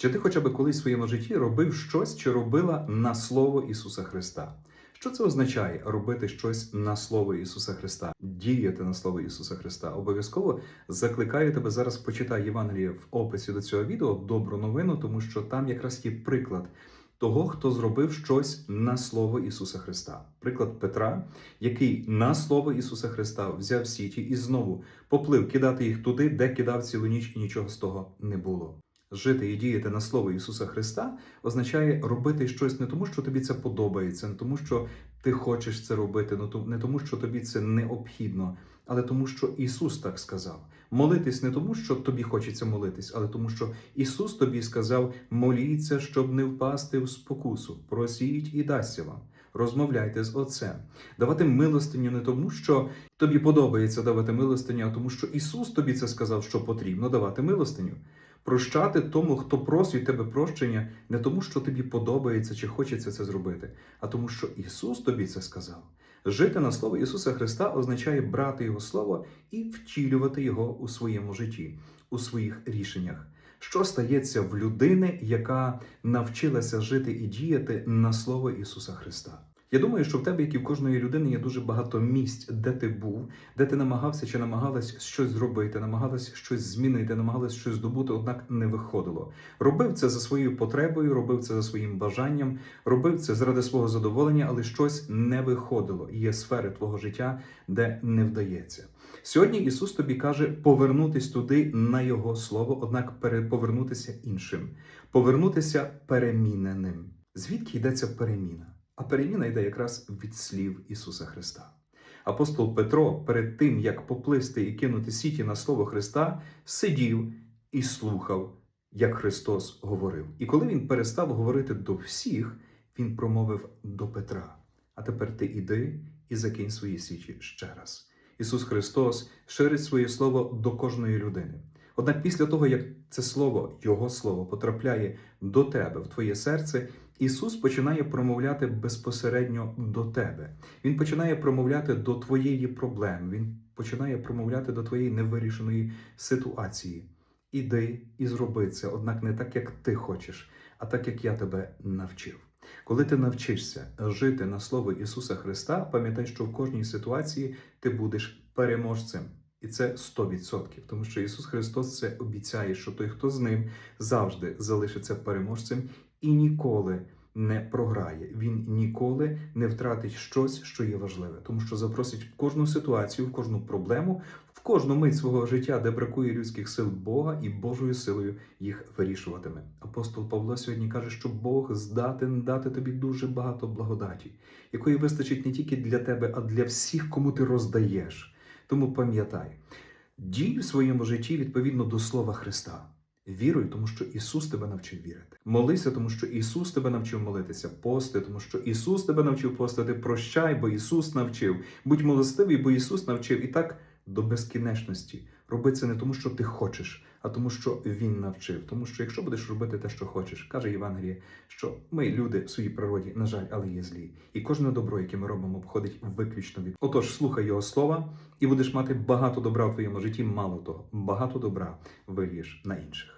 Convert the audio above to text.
Чи ти хоча б колись в своєму житті робив щось чи робила на слово Ісуса Христа? Що це означає робити щось на слово Ісуса Христа, діяти на слово Ісуса Христа? Обов'язково закликаю тебе зараз почитай Євангеліє в описі до цього відео добру новину, тому що там якраз є приклад того, хто зробив щось на слово Ісуса Христа. Приклад Петра, який на слово Ісуса Христа взяв сіті і знову поплив кидати їх туди, де кидав цілу ніч, і нічого з того не було. Жити і діяти на слово Ісуса Христа означає робити щось не тому, що тобі це подобається, не тому, що ти хочеш це робити, не тому, що тобі це необхідно, але тому, що Ісус так сказав. Молитись не тому, що тобі хочеться молитись, але тому, що Ісус тобі сказав: моліться, щоб не впасти в спокусу. Просіть і дасться вам. Розмовляйте з Отцем. Давати милостиню не тому, що тобі подобається давати милостиню, а тому, що Ісус тобі це сказав, що потрібно давати милостиню. Прощати тому, хто просить тебе прощення, не тому, що тобі подобається чи хочеться це зробити, а тому, що Ісус тобі це сказав. Жити на слово Ісуса Христа означає брати Його Слово і втілювати його у своєму житті, у своїх рішеннях. Що стається в людини, яка навчилася жити і діяти на слово Ісуса Христа? Я думаю, що в тебе, як і в кожної людини, є дуже багато місць, де ти був, де ти намагався чи намагалась щось зробити, намагалась щось змінити, намагалась щось здобути, однак не виходило. Робив це за своєю потребою, робив це за своїм бажанням, робив це заради свого задоволення, але щось не виходило. Є сфери твого життя, де не вдається. Сьогодні Ісус тобі каже повернутись туди на Його слово, однак повернутися іншим, повернутися переміненим. Звідки йдеться переміна? А переміна йде якраз від слів Ісуса Христа. Апостол Петро, перед тим як поплисти і кинути сіті на слово Христа, сидів і слухав, як Христос говорив. І коли він перестав говорити до всіх, він промовив до Петра: А тепер ти іди і закинь свої січі ще раз. Ісус Христос ширить своє слово до кожної людини. Однак після того, як це слово, Його слово, потрапляє до тебе, в твоє серце, Ісус починає промовляти безпосередньо до тебе. Він починає промовляти до твоєї проблеми, Він починає промовляти до твоєї невирішеної ситуації. Іди і зроби це, однак не так, як ти хочеш, а так, як я тебе навчив. Коли ти навчишся жити на слово Ісуса Христа, пам'ятай, що в кожній ситуації ти будеш переможцем. І це 100%, тому що Ісус Христос це обіцяє, що той, хто з ним, завжди залишиться переможцем і ніколи не програє. Він ніколи не втратить щось, що є важливе, тому що запросить в кожну ситуацію, в кожну проблему, в кожну мить свого життя, де бракує людських сил Бога і Божою силою їх вирішуватиме. Апостол Павло сьогодні каже, що Бог здатен дати тобі дуже багато благодаті, якої вистачить не тільки для тебе, а для всіх, кому ти роздаєш. Тому пам'ятай, дій в своєму житті відповідно до слова Христа. Віруй, тому що Ісус тебе навчив вірити. Молися, тому що Ісус тебе навчив молитися. Пости, тому що Ісус тебе навчив постити. Прощай, бо Ісус навчив. Будь милостивий, бо Ісус навчив. І так до безкінечності. Роби це не тому, що ти хочеш, а тому, що Він навчив. Тому що якщо будеш робити те, що хочеш, каже Євангеліє, що ми люди в своїй природі, на жаль, але є злі. І кожне добро, яке ми робимо, походить виключно від. Отож, слухай його слова, і будеш мати багато добра в твоєму житті. Мало того, багато добра вилієш на інших.